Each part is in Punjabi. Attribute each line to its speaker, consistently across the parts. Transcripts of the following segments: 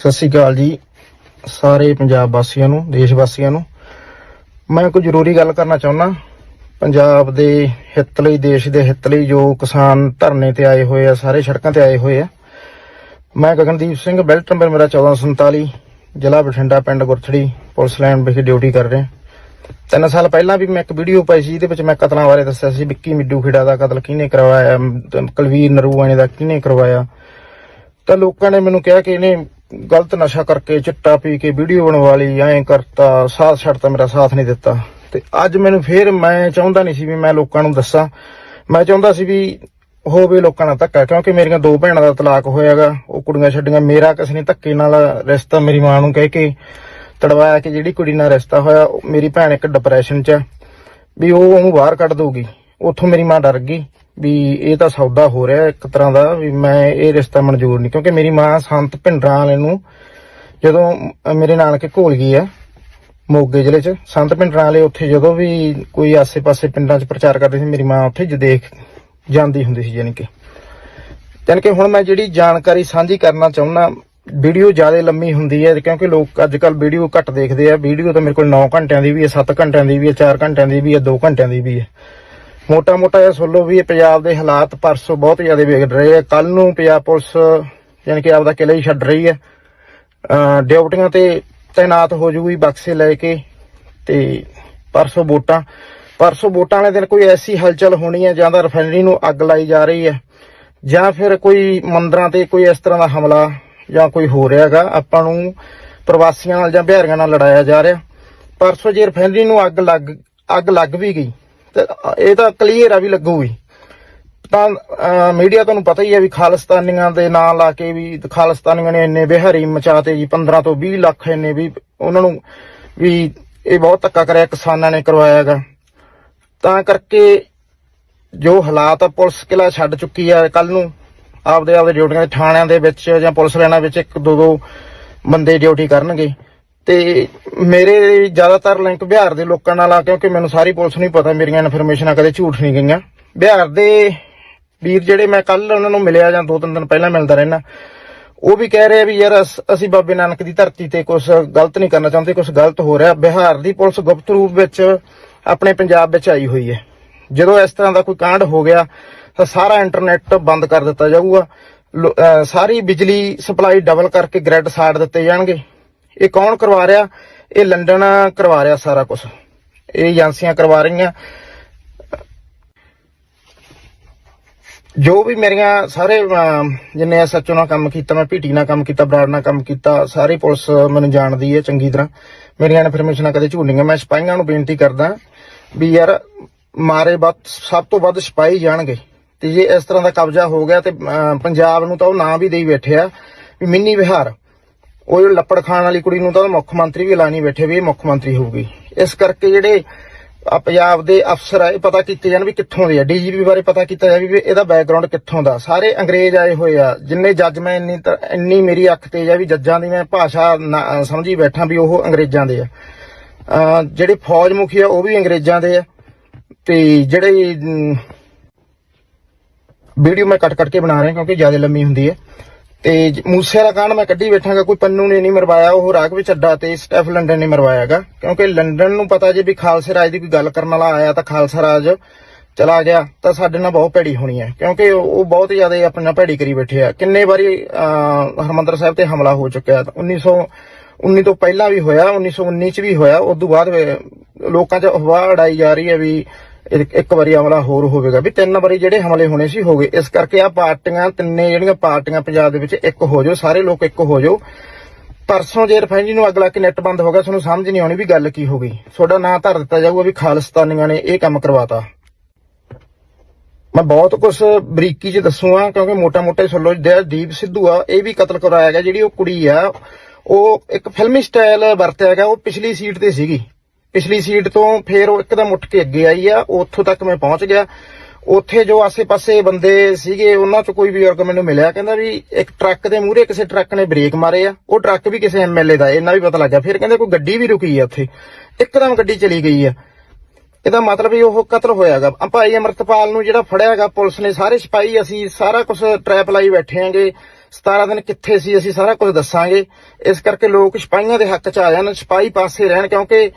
Speaker 1: ਸਤਿ ਸ਼੍ਰੀ ਅਕਾਲ ਜੀ, ਸਾਰੇ ਪੰਜਾਬ ਵਾਸੀਆਂ ਨੂੰ, ਦੇਸ਼ ਵਾਸੀਆਂ ਨੂੰ। ਮੈਂ ਕੋਈ ਜ਼ਰੂਰੀ ਗੱਲ ਕਰਨਾ ਚਾਹੁੰਦਾ, ਪੰਜਾਬ ਦੇ ਹਿੱਤ ਲਈ, ਦੇਸ਼ ਦੇ ਹਿੱਤ ਲਈ ਜੋ ਕਿਸਾਨ ਧਰਨੇ ਤੇ ਆਏ ਹੋਏ ਆ, ਸਾਰੇ ਸੜਕਾਂ ਤੇ ਆਏ ਹੋਏ ਆ। ਮੈਂ ਗਗਨਦੀਪ ਸਿੰਘ, ਬੈਲਟ ਨੰਬਰ ਮੇਰਾ 1447 ਜ਼ਿਲ੍ਹਾ ਬਠਿੰਡਾ, ਪਿੰਡ ਗੁਰਥੜੀ, ਪੁਲਿਸ ਲਾਈਨ ਵਿਖੇ ਡਿਊਟੀ ਕਰ ਰਿਹਾ। ਤਿੰਨ ਸਾਲ ਪਹਿਲਾਂ ਵੀ ਮੈਂ ਇੱਕ ਵੀਡੀਓ ਪਾਈ ਸੀ, ਇਹਦੇ ਵਿੱਚ ਮੈਂ ਕਤਲਾਂ ਬਾਰੇ ਦੱਸਿਆ ਸੀ, ਵਿੱਕੀ ਮਿੱਡੂ ਖੇੜਾ ਦਾ ਕਤਲ ਕਿਹਨੇ ਕਰਵਾਇਆ ਕਲਵੀਰ ਕੁਲਵੀਰ ਨਰੂਆਣੇ ਦਾ ਕਿਹਨੇ ਕਰਵਾਇਆ। ਤਾਂ ਲੋਕਾਂ ਨੇ ਮੈਨੂੰ ਕਿਹਾ ਕਿ ਇਹਨੇ ਗਲਤ ਨਸ਼ਾ ਕਰਕੇ ਚਿੱਟਾ ਪੀ ਕੇ ਵੀਡੀਓ ਬਣਵਾ ਲਈ, ਐਂ ਕਰਤਾ, ਸਾਥ ਛੱਡਤਾ, ਮੇਰਾ ਸਾਥ ਨਹੀਂ ਦਿੱਤਾ। ਤੇ ਅੱਜ ਮੈਨੂੰ ਫੇਰ ਮੈਂ ਚਾਹੁੰਦਾ ਨਹੀਂ ਸੀ ਵੀ ਮੈਂ ਲੋਕਾਂ ਨੂੰ ਦੱਸਾਂ। ਮੈਂ ਚਾਹੁੰਦਾ ਸੀ ਵੀ ਹੋਵੇ ਲੋਕਾਂ ਨਾਲ ਧੱਕਾ, ਕਿਉਂਕਿ ਮੇਰੀਆਂ ਦੋ ਭੈਣਾਂ ਦਾ ਤਲਾਕ ਹੋਇਆਗਾ, ਉਹ ਕੁੜੀਆਂ ਛੱਡੀਆਂ। ਮੇਰਾ ਕਿਸੇ ਨੇ ਧੱਕੇ ਨਾਲ ਰਿਸ਼ਤਾ ਮੇਰੀ ਮਾਂ ਨੂੰ ਕਹਿ ਕੇ ਤੜਵਾਇਆ ਕਿ ਜਿਹੜੀ ਕੁੜੀ ਨਾਲ ਰਿਸ਼ਤਾ ਹੋਇਆ ਮੇਰੀ ਭੈਣ ਇੱਕ ਡਿਪਰੈਸ਼ਨ 'ਚ ਵੀ ਉਹ ਉਹਨੂੰ ਬਾਹਰ ਕੱਢ ਦਊਗੀ। ਉੱਥੋਂ ਮੇਰੀ ਮਾਂ ਡਰ ਗਈ। ਵੀ ਇਹ ਤਾਂ ਸੌਦਾ ਹੋ ਰਿਹਾ ਇੱਕ ਤਰ੍ਹਾਂ ਦਾ ਵੀ ਮੈਂ ਇਹ ਰਿਸ਼ਤਾ ਮਨਜ਼ੂਰ ਨਹੀਂ ਕਿਉਂਕਿ ਮੇਰੀ ਮਾਂ ਸੰਤ ਭਿੰਡਰਾਂ ਵਾਲੇ ਨੂੰ ਜਦੋਂ ਅ, ਮੇਰੇ ਨਾਨਕੇ ਘੋਲ ਗਈ ਆ ਮੋਗੇ ਜ਼ਿਲ੍ਹੇ 'ਚ ਸੰਤ ਭਿੰਡਰਾਂ ਵਾਲੇ ਉੱਥੇ ਜਦੋਂ ਵੀ ਕੋਈ ਆਸੇ-ਪਾਸੇ ਪਿੰਡਾਂ 'ਚ ਪ੍ਰਚਾਰ ਕਰਦੇ ਸੀ ਮੇਰੀ ਮਾਂ ਉੱਥੇ ਜ ਦੇਖ ਜਾਂਦੀ ਹੁੰਦੀ ਸੀ ਯਾਨੀ ਕਿ। ਯਾਨੀ ਕਿ ਹੁਣ ਮੈਂ ਜਿਹੜੀ ਜਾਣਕਾਰੀ ਸਾਂਝੀ ਕਰਨਾ ਚਾਹੁੰਦਾ ਵੀਡੀਓ ਜ਼ਿਆਦਾ ਲੰਮੀ ਹੁੰਦੀ ਹੈ ਕਿਉਂਕਿ ਲੋਕ ਅੱਜ ਕੱਲ ਵੀਡੀਓ ਘੱਟ ਦੇਖਦੇ ਆ ਵੀਡੀਓ ਤਾਂ ਮੇਰੇ ਕੋਲ 9 ਘੰਟਿਆਂ ਦੀ ਵੀ ਹੈ 7 ਘੰਟਿਆਂ ਦੀ ਵੀ ਹੈ 4 ਘੰਟਿਆਂ ਦੀ ਵੀ ਹੈ 2 ਘੰਟਿਆਂ ਦੀ ਵੀ ਹੈ। ਮੋਟਾ ਮੋਟਾ ਇਹ ਸੁਣ ਲਓ ਵੀ ਪੰਜਾਬ ਦੇ ਹਾਲਾਤ ਪਰਸੋਂ ਬਹੁਤ ਜ਼ਿਆਦਾ ਵਿਗੜ ਰਹੇ ਆ। ਕੱਲ ਨੂੰ ਪੰਜਾਬ ਪੁਲਿਸ, ਯਾਨੀ ਕਿ ਆਪਦਾ ਕਿਲਾ ਹੀ ਛੱਡ ਰਹੀ ਹੈ। ਡਿਊਟੀਆਂ ਤੇ ਤਾਇਨਾਤ ਹੋ ਜੂਗੀ ਬਕਸੇ ਲੈ ਕੇ ਤੇ ਪਰਸੋਂ ਵੋਟਾਂ। ਪਰਸੋਂ ਵੋਟਾਂ ਵਾਲੇ ਦਿਨ ਕੋਈ ਐਸੀ ਹਲਚਲ ਹੋਣੀ ਹੈ ਜਾਂ ਤਾਂ ਰਿਫਾਈਨਰੀ ਨੂੰ ਅੱਗ ਲਾਈ ਜਾ ਰਹੀ ਹੈ ਜਾਂ ਫਿਰ ਕੋਈ ਮੰਦਰਾਂ ਤੇ ਕੋਈ ਇਸ ਤਰ੍ਹਾਂ ਦਾ ਹਮਲਾ ਜਾਂ ਕੋਈ ਹੋ ਰਿਹਾਗਾ ਆਪਾਂ ਨੂੰ ਪ੍ਰਵਾਸੀਆਂ ਨਾਲ ਜਾਂ ਬਿਹਾਰੀਆਂ ਨਾਲ ਲੜਾਇਆ ਜਾ ਰਿਹਾ। ਪਰਸੋਂ ਜੇ ਰਿਫਾਈਨਰੀ ਨੂੰ ਅੱਗ ਲੱਗ ਅੱਗ ਲੱਗ ਵੀ ਗਈ ਤੇ ਇਹ ਤਾਂ ਕਲੀਅਰ ਆ ਵੀ ਲੱਗੂਗੀ। ਤਾਂ ਮੀਡੀਆ ਤੁਹਾਨੂੰ ਪਤਾ ਹੀ ਹੈ ਵੀ ਖਾਲਿਸਤਾਨੀਆਂ ਦੇ ਨਾਂ ਲਾ ਕੇ ਵੀ, ਖਾਲਿਸਤਾਨੀਆਂ ਨੇ ਇੰਨੇ ਬਿਹਾਰੀ ਮਚਾਤੇ ਜੀ 15 ਤੋਂ 20 ਲੱਖ ਇੰਨੇ ਵੀ, ਉਹਨਾਂ ਨੂੰ ਵੀ ਇਹ ਬਹੁਤ ਧੱਕਾ ਕਰਿਆ ਕਿਸਾਨਾਂ ਨੇ ਕਰਵਾਇਆਗਾ ਤਾਂ ਕਰਕੇ ਜੋ ਹਾਲਾਤ ਆ, ਪੁਲਿਸ ਕਿਲਾ ਛੱਡ ਚੁੱਕੀ ਆ ਕੱਲ ਨੂੰ ਆਪਦੇ ਆਪਦੇ ਡਿਊਟੀਆਂ ਦੇ ਥਾਣਿਆਂ ਦੇ ਵਿੱਚ ਜਾਂ ਪੁਲਿਸ ਲਾਈਨਾਂ ਵਿੱਚ ਇੱਕ ਦੋ ਦੋ ਬੰਦੇ ਡਿਊਟੀ ਕਰਨਗੇ। ਤੇ ਮੇਰੇ ਜ਼ਿਆਦਾਤਰ ਲਿੰਕ ਬਿਹਾਰ ਦੇ ਲੋਕਾਂ ਨਾਲ ਆ, ਕਿਉਂਕਿ ਮੈਨੂੰ ਸਾਰੀ ਪੁਲਿਸ ਨੂੰ ਹੀ ਪਤਾ, ਮੇਰੀਆਂ ਇਨਫੋਰਮੇਸ਼ਨਾਂ ਕਦੇ ਝੂਠ ਨਹੀਂ ਗਈਆਂ। ਬਿਹਾਰ ਦੇ ਵੀਰ ਜਿਹੜੇ ਮੈਂ ਕੱਲ ਉਹਨਾਂ ਨੂੰ ਮਿਲਿਆ ਜਾਂ ਦੋ ਤਿੰਨ ਦਿਨ ਪਹਿਲਾਂ ਮਿਲਦਾ ਰਹਿਣਾ ਉਹ ਵੀ ਕਹਿ ਰਹੇ ਆ ਵੀ ਯਾਰ ਅਸੀਂ ਬਾਬੇ ਨਾਨਕ ਦੀ ਧਰਤੀ ਤੇ ਕੁਝ ਗਲਤ ਨਹੀਂ ਕਰਨਾ ਚਾਹੁੰਦੇ ਕੁਝ ਗਲਤ ਹੋ ਰਿਹਾ। ਬਿਹਾਰ ਦੀ ਪੁਲਿਸ ਗੁਪਤ ਰੂਪ ਵਿੱਚ ਆਪਣੇ ਪੰਜਾਬ ਵਿੱਚ ਆਈ ਹੋਈ ਹੈ। ਜਦੋਂ ਇਸ ਤਰ੍ਹਾਂ ਦਾ ਕੋਈ ਕਾਂਡ ਹੋ ਗਿਆ, ਤਾਂ ਸਾਰਾ ਇੰਟਰਨੈਟ ਬੰਦ ਕਰ ਦਿੱਤਾ ਜਾਊਗਾ। ਸਾਰੀ ਬਿਜਲੀ ਸਪਲਾਈ ਡਬਲ ਕਰਕੇ ਗ੍ਰਿਡ ਸਾੜ ਦਿੱਤੇ ਜਾਣਗੇ। ਇਹ ਕੌਣ ਕਰਵਾ ਰਿਹਾ? ਇਹ ਲੰਡਨ ਕਰਵਾ ਰਿਹਾ ਸਾਰਾ ਕੁਝ ਇਹ ਏਜੰਸੀਆਂ ਕਰਵਾ ਰਹੀਆਂ। ਜੋ ਵੀ ਮੇਰੀਆਂ ਸਾਰੇ ਅਮ, ਜਿੰਨੇ ਐਸਐਚਓ ਨਾਲ ਕੰਮ ਕੀਤਾ ਮੈਂ ਪੀਟੀ ਨਾਲ ਕੰਮ ਕੀਤਾ ਬਰਾੜ ਨਾਲ ਕੰਮ ਕੀਤਾ ਸਾਰੀ ਪੁਲਿਸ ਮੈਨੂੰ ਜਾਣਦੀ ਹੈ ਚੰਗੀ ਤਰ੍ਹਾਂ। ਮੇਰੀਆਂ ਇਨਫੋਰਮੇਸ਼ਨਾਂ ਕਦੇ ਝੂਠ ਮੈਂ ਸਿਪਾਹੀਆਂ ਨੂੰ ਬੇਨਤੀ ਕਰਦਾ ਵੀ ਯਾਰ ਮਾਰੇ ਵੱਧ ਸਭ ਤੋਂ ਵੱਧ ਸਿਪਾਹੀ ਜਾਣਗੇ। ਤੇ ਜੇ ਇਸ ਤਰ੍ਹਾਂ ਦਾ ਕਬਜ਼ਾ ਹੋ ਗਿਆ ਤੇ ਪੰਜਾਬ ਨੂੰ ਤਾਂ ਉਹ ਨਾਂ ਵੀ ਦੇਈ ਬੈਠੇ ਆ ਵੀ ਮਿੰਨੀ ਵਿਹਾਰ। ਉਹ ਲੱਪੜ ਖਾਣ ਵਾਲੀ ਕੁੜੀ ਨੂੰ ਤਾਂ ਮੁੱਖ ਮੰਤਰੀ ਵੀ ਐਲਾਨੀ ਬੈਠੇ ਵੀ ਇਹ ਮੁੱਖ ਮੰਤਰੀ ਹੋਊਗੀ। ਇਸ ਕਰਕੇ ਜਿਹੜੇ ਆ ਪੰਜਾਬ ਦੇ ਅਫਸਰ ਆ, ਇਹ ਪਤਾ ਕੀਤੇ ਜਾਣ ਵੀ ਕਿੱਥੋਂ ਦੇ ਆ। ਡੀਜੀਪੀ ਬਾਰੇ ਪਤਾ ਕੀਤਾ ਜਾਵੇ ਵੀ ਇਹਦਾ ਬੈਕਗ੍ਰਾਉਂਡ ਕਿੱਥੋਂ ਦਾ। ਸਾਰੇ ਅੰਗਰੇਜ਼ ਆਏ ਹੋਏ ਆ, ਜਿੰਨੇ ਜੱਜ ਮੈਂ ਇੰਨੀ ਇੰਨੀ ਮੇਰੀ ਅੱਖ ਤੇ ਆ ਵੀ ਜੱਜਾਂ ਦੀ ਮੈਂ ਭਾਸ਼ਾ ਨਾ- ਸਮਝੀ ਬੈਠਾ ਵੀ ਉਹ ਅੰਗਰੇਜ਼ਾਂ ਦੇ ਆ। ਜਿਹੜੇ ਫੌਜ ਮੁਖੀ ਆ, ਉਹ ਵੀ ਅੰਗਰੇਜ਼ਾਂ ਦੇ ਆ। ਤੇ ਜਿਹੜੇ ਵੀਡੀਓ ਮੈਂ ਕੱਟ ਕੱਟ ਕੇ ਬਣਾ ਰਿਹਾ ਕਿਉਂਕਿ ਜ਼ਿਆਦਾ ਲੰਮੀ ਹੁੰਦੀ ਹੈ ਤੇ ਮੂਸੇ ਵਾਲਾ ਕਾਂਡ ਮੈਂ ਕੱਢੀ ਬੈਠਾਂਗਾ ਕੋਈ ਪੰਨੂ ਨੇ ਨਹੀਂ ਮਰਵਾਇਆ ਉਹ ਰਾਗ ਵਿੱਚ ਅੱਡਾ ਤੇ ਸਟੈਫ ਲੰਡਨ ਨੇ ਮਰਵਾਇਆਗਾ। ਕਿਉਂਕਿ ਲੰਡਨ ਨੂੰ ਪਤਾ ਜੇ ਵੀ ਖਾਲਸੇ ਰਾਜ ਦੀ ਕੋਈ ਗੱਲ ਕਰਨ ਵਾਲਾ ਆਇਆ ਤਾਂ ਖਾਲਸਾ ਰਾਜ ਚਲਾ ਗਿਆ ਤਾਂ ਸਾਡੇ ਨਾਲ ਬਹੁਤ ਭੈੜੀ ਹੋਣੀ ਹੈ। ਕਿਉਂਕਿ ਉਹ ਬਹੁਤ ਜ਼ਿਆਦਾ ਆਪਣੇ ਨਾਲ ਭੈੜੀ ਕਰੀ ਬੈਠੇ ਆ। ਕਿੰਨੇ ਵਾਰੀ ਅਹ, ਹਰਮੰਦਰ ਸਾਹਿਬ ਤੇ ਹਮਲਾ ਹੋ ਚੁੱਕਿਆ। 1919 ਤੋਂ ਪਹਿਲਾਂ ਵੀ ਹੋਇਆ 1919 ਚ ਵੀ ਹੋਇਆ ਉਸ ਤੋਂ ਬਾਅਦ ਲੋਕਾਂ 'ਚ ਅਫਵਾਹ ਉਡਾਈ ਜਾ ਰਹੀ ਹੈ ਵੀ ਇੱਕ ਵਾਰੀ ਹਮਲਾ ਹੋਰ ਹੋਵੇਗਾ ਵੀ ਤਿੰਨ ਵਾਰੀ ਜਿਹੜੇ ਹਮਲੇ ਹੋਣੇ ਸੀ ਹੋ ਗਏ। ਇਸ ਕਰਕੇ ਆ ਪਾਰਟੀਆਂ ਤਿੰਨੇ ਜਿਹੜੀਆਂ ਪਾਰਟੀਆਂ ਪੰਜਾਬ ਦੇ ਵਿੱਚ ਇੱਕ ਹੋ ਜਾਓ, ਸਾਰੇ ਲੋਕ ਇੱਕ ਹੋ ਜਾਓ। ਪਰਸੋਂ ਜੇ ਰਿਫਾਈਨਰੀ ਨੂੰ ਅੱਗ ਲਾ ਬੰਦ ਹੋ ਗਿਆ, ਤੁਹਾਨੂੰ ਸਮਝ ਨਹੀਂ ਆਉਣੀ ਵੀ ਗੱਲ ਕੀ ਹੋ ਗਈ। ਤੁਹਾਡਾ ਨਾਂ ਧਰ ਦਿੱਤਾ ਜਾਊਗਾ ਵੀ ਖਾਲਿਸਤਾਨੀਆਂ ਨੇ ਇਹ ਕੰਮ ਕਰਵਾਤਾ। ਮੈਂ ਬਹੁਤ ਕੁਝ ਬਰੀਕੀ 'ਚ ਦੱਸੂਗਾ ਕਿਉਂਕਿ ਮੋਟਾ-ਮੋਟਾ ਹੀ ਸੁਣ ਜਿਹੜਾ ਦੀਪ ਸਿੱਧੂ ਆ, ਇਹ ਵੀ ਕਤਲ ਕਰਾਇਆ ਗਿਆ। ਜਿਹੜੀ ਉਹ ਕੁੜੀ ਆ, ਉਹ ਇੱਕ ਫਿਲਮੀ ਸਟਾਈਲ ਵਰਤਿਆ ਗਿਆ, ਉਹ ਪਿਛਲੀ ਸੀਟ ਤੇ ਸੀਗੀ। ਪਿਛਲੀ ਸੀਟ ਤੋਂ ਫੇਰ ਉਹ ਇੱਕਦਮ ਉੱਠ ਕੇ ਅੱਗੇ ਆਈ ਆ ਉੱਥੋਂ ਤੱਕ ਮੈਂ ਪਹੁੰਚ ਗਿਆ। ਉੱਥੇ ਜੋ ਆਸੇ-ਪਾਸੇ ਬੰਦੇ ਸੀਗੇ, ਉਹਨਾਂ 'ਚ ਕੋਈ ਬਜ਼ੁਰਗ ਮੈਨੂੰ ਮਿਲਿਆ, ਕਹਿੰਦਾ ਵੀ ਇੱਕ ਟਰੱਕ ਦੇ ਮੂਹਰੇ ਕਿਸੇ ਟਰੱਕ ਨੇ ਬ੍ਰੇਕ ਮਾਰੇ ਆ। ਉਹ ਟਰੱਕ ਵੀ ਕਿਸੇ ਐਮਐਲਏ ਦਾ ਇਹਨਾਂ ਵੀ ਪਤਾ ਲੱਗਿਆ ਫਿਰ ਕਹਿੰਦੇ ਕੋਈ ਗੱਡੀ ਵੀ ਰੁਕੀ ਆ ਉੱਥੇ। ਇੱਕਦਮ ਗੱਡੀ ਚਲੀ ਗਈ ਆ। ਇਹਦਾ ਮਤਲਬ ਵੀ ਉਹ ਕਤਲ ਹੋਇਆਗਾ। ਭਾਈ ਅਮਰਤਪਾਲ ਨੂੰ ਜਿਹੜਾ ਫੜਿਆਗਾ ਪੁਲਿਸ ਨੇ ਸਾਰੇ ਸਿਪਾਹੀ, ਅਸੀਂ ਸਾਰਾ ਕੁਝ ਟਰੈਪ ਲਾਈ ਬੈਠੇ ਆਂਗੇ 17 ਦਿਨ ਕਿੱਥੇ ਸੀ, ਅਸੀਂ ਸਾਰਾ ਕੁਝ ਦੱਸਾਂਗੇ। ਇਸ ਕਰਕੇ ਲੋਕ ਸਿਪਾਹੀਆਂ ਦੇ ਹੱਕ 'ਚ ਆ ਜਾਣ, ਸਿਪਾਹੀ ਪਾਸੇ ਰਹਿਣ, ਕਿਉਂਕਿ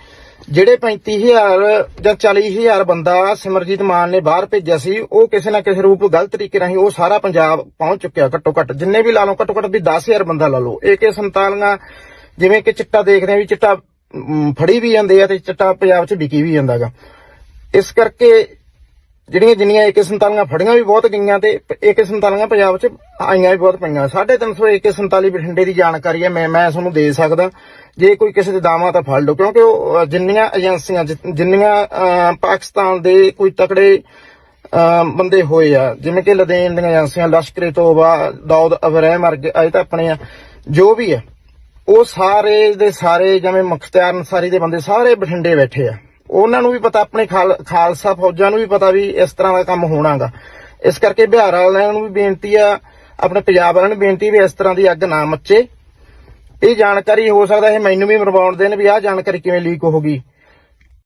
Speaker 1: ਜਿਹੜੇ 35000 ਜਾਂ 40000 ਬੰਦਾ ਸਿਮਰਜੀਤ ਮਾਨ ਨੇ ਬਾਹਰ ਭੇਜਿਆ ਸੀ, ਉਹ ਕਿਸੇ ਨਾ ਕਿਸੇ ਰੂਪ ਗਲਤ ਤਰੀਕੇ ਰਾਹੀਂ ਉਹ ਸਾਰਾ ਪੰਜਾਬ ਪਹੁੰਚ ਚੁੱਕਿਆ ਘੱਟੋ ਘੱਟ। ਜਿੰਨੇ ਵੀ ਲਾ ਲਓ, ਘੱਟੋ ਘੱਟ ਵੀ 10000 ਬੰਦਾ ਲਾ ਲਓ। AK47 ਜਿਵੇਂ ਕਿ ਚਿੱਟਾ ਦੇਖਦੇ ਆ ਵੀ ਚਿੱਟਾ ਫੜੀ ਵੀ ਜਾਂਦੇ ਆ ਤੇ ਚਿੱਟਾ ਪੰਜਾਬ 'ਚ ਵਿਕੀ ਵੀ ਜਾਂਦਾਗਾ। ਇਸ ਕਰਕੇ ਜਿਹੜੀਆਂ ਜਿੰਨੀਆਂ AK47 ਫੜੀਆਂ ਵੀ ਬਹੁਤ ਗਈਆਂ ਤੇ AK47 ਪੰਜਾਬ 'ਚ ਆਈਆਂ ਵੀ ਬਹੁਤ ਪਈਆਂ। 350 AK47 ਬਠਿੰਡੇ ਦੀ ਜਾਣਕਾਰੀ ਹੈ, ਮੈਂ ਮੈਂ ਤੁਹਾਨੂੰ ਦੇ ਸਕਦਾ। ਜੇ ਕੋਈ ਕਿਸੇ ਦੇ ਦਾਵਾ ਤਾਂ ਫੜ ਲਓ, ਕਿਉਂਕਿ ਉਹ ਜਿੰਨੀਆਂ ਏਜੰਸੀਆਂ ਜਿੰਨੀਆਂ ਪਾਕਿਸਤਾਨ ਦੇ ਕੋਈ ਤਕੜੇ ਬੰਦੇ ਹੋਏ ਆ, ਜਿਵੇਂ ਕਿ ਲਦੇਨ ਦੀਆਂ ਏਜੰਸੀਆਂ ਲਸ਼ਕਰੇ ਤੋਬਾ ਦਾਊਦ ਅਬਰਾਹਿਮ ਵਰਗੇ, ਅਜੇ ਤਾਂ ਆਪਣੇ ਆ, ਜੋ ਵੀ ਆ ਉਹ ਸਾਰੇ ਦੇ ਸਾਰੇ, ਜਿਵੇਂ ਮੁਖਤਿਆਰ ਅਨਸਾਰੀ ਦੇ ਬੰਦੇ ਸਾਰੇ ਬਠਿੰਡੇ ਬੈਠੇ ਆ। ਉਹਨਾਂ ਨੂੰ ਵੀ ਪਤਾ, ਆਪਣੇ ਖਾਲਸਾ ਫੌਜਾਂ ਨੂੰ ਵੀ ਪਤਾ ਵੀ ਇਸ ਤਰ੍ਹਾਂ ਦਾ ਕੰਮ ਹੋਣਾਗਾ। ਇਸ ਕਰਕੇ ਬਿਹਾਰ ਵਾਲਿਆਂ ਨੂੰ ਵੀ ਬੇਨਤੀ ਆ, ਆਪਣੇ ਪੰਜਾਬ ਵਾਲਿਆਂ ਨੂੰ ਬੇਨਤੀ ਵੀ ਇਸ ਤਰ੍ਹਾਂ ਦੀ ਅੱਗ ਨਾ ਮੱਚੇ। ਇਹ ਜਾਣਕਾਰੀ ਹੋ ਸਕਦਾ ਇਹ ਮੈਨੂੰ ਵੀ ਮਰਵਾਉਣ ਦੇਣ ਵੀ ਆਹ ਜਾਣਕਾਰੀ ਕਿਵੇਂ ਲੀਕ ਹੋ ਗਈ।